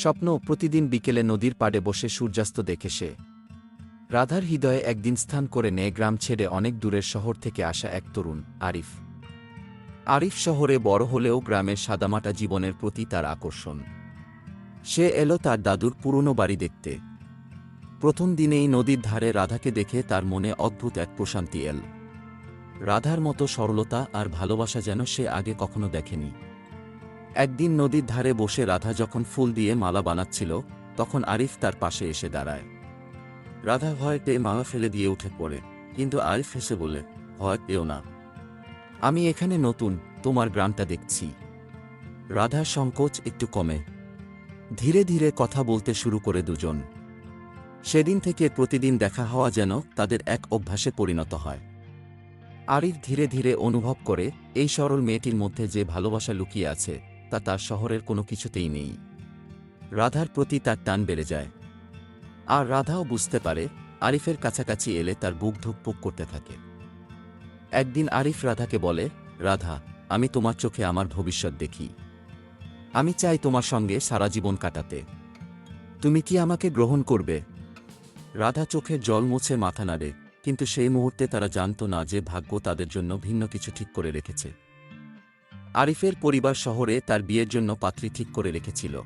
স্বপ্ন প্রতিদিন বিকেলে নদীর পাড়ে বসে সূর্যাস্ত দেখে সে। রাধার হৃদয়ে একদিন স্থান করে নেয় গ্রাম ছেড়ে অনেক দূরের শহর থেকে আসা এক তরুণ, আরিফ। আরিফ শহরে বড় হলেও গ্রামের সাদামাটা জীবনের প্রতি তার আকর্ষণ। সে এলো তার দাদুর পুরনো বাড়ি দেখতে। প্রথম দিনেই নদীর ধারে রাধাকে দেখে তার মনে অদ্ভুত এক প্রশান্তি এল। রাধার মতো সরলতা আর ভালোবাসা যেন সে আগে কখনো দেখেনি। একদিন নদীর ধারে বসে রাধা যখন ফুল দিয়ে মালা বানাচ্ছিল, তখন আরিফ তার পাশে এসে দাঁড়ায়। রাধা ভয় পেয়ে মালা ফেলে দিয়ে উঠে পড়ে, কিন্তু আরিফ হেসে বলে, ভয় পেও না। আমি এখানে নতুন, তোমার গ্রামটা দেখছি রাধার সংকোচ একটু কমে। ধীরে ধীরে কথা বলতে শুরু করে দুজন। সেদিন থেকে প্রতিদিন দেখা হওয়া যেন তাদের এক অভ্যাসে পরিণত হয়। আরিফ ধীরে ধীরে অনুভব করে, এই সরল মেয়েটির মধ্যে যে ভালোবাসা লুকিয়ে আছে তা তার শহরের কোনো কিছুতেই নেই। রাধার প্রতি তার টান বেড়ে যায়। আর রাধাও বুঝতে পারে, আরিফের কাছাকাছি এলে তার বুক ধুকপুক করতে থাকে। একদিন আরিফ রাধাকে বলে, রাধা, আমি তোমার চোখে আমার ভবিষ্যৎ দেখি। আমি চাই তোমার সঙ্গে সারা জীবন কাটাতে। তুমি কি আমাকে গ্রহণ করবে? রাধা চোখে জল মুছে মাথা নাড়ে, কিন্তু সেই মুহূর্তে তারা জানত না যে ভাগ্য তাদের জন্য ভিন্ন কিছু ঠিক করে রেখেছে। আরিফের পরিবার শহরে তার বিয়ের জন্য পাত্রী ঠিক করে রেখেছিল।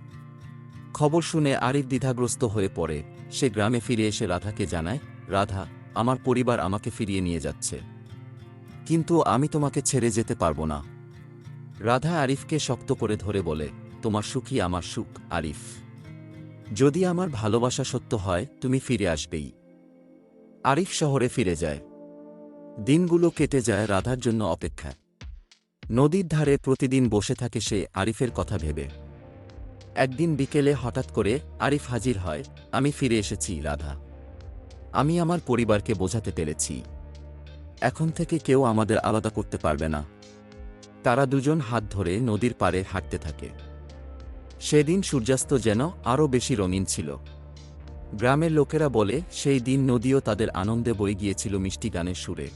খবর শুনে আরিফ দ্বিধাগ্রস্ত হয়ে পড়ে। সে গ্রামে ফিরে এসে রাধাকে জানায়, রাধা, আমার পরিবার আমাকে ফিরিয়ে নিয়ে যাচ্ছে। কিন্তু আমি তোমাকে ছেড়ে যেতে পারব না। রাধা আরিফকে শক্ত করে ধরে বলে, তোমার সুখই আমার সুখ, আরিফ। যদি আমার ভালোবাসা সত্য হয়, তুমি ফিরে আসবেই। আরিফ শহরে ফিরে যায়। দিনগুলো কেটে যায় রাধার জন্য অপেক্ষা নদীর ধারে প্রতিদিন বসে থাকে সে আরিফের কথা ভেবে। একদিন বিকেলে হঠাৎ করে আরিফ হাজির হয়, আমি ফিরে এসেছি রাধা। আমি আমার পরিবারকে বোঝাতে পেরেছি। এখন থেকে কেউ আমাদের আলাদা করতে পারবে না। তারা দুজন হাত ধরে নদীর পাড়ে হাঁটতে থাকে। সেদিন সূর্যাস্ত যেন আরও বেশি রঙিন ছিল। গ্রামের লোকেরা বলে, সেই দিন নদীও তাদের আনন্দে বই গিয়েছিল মিষ্টি গানের সুরে।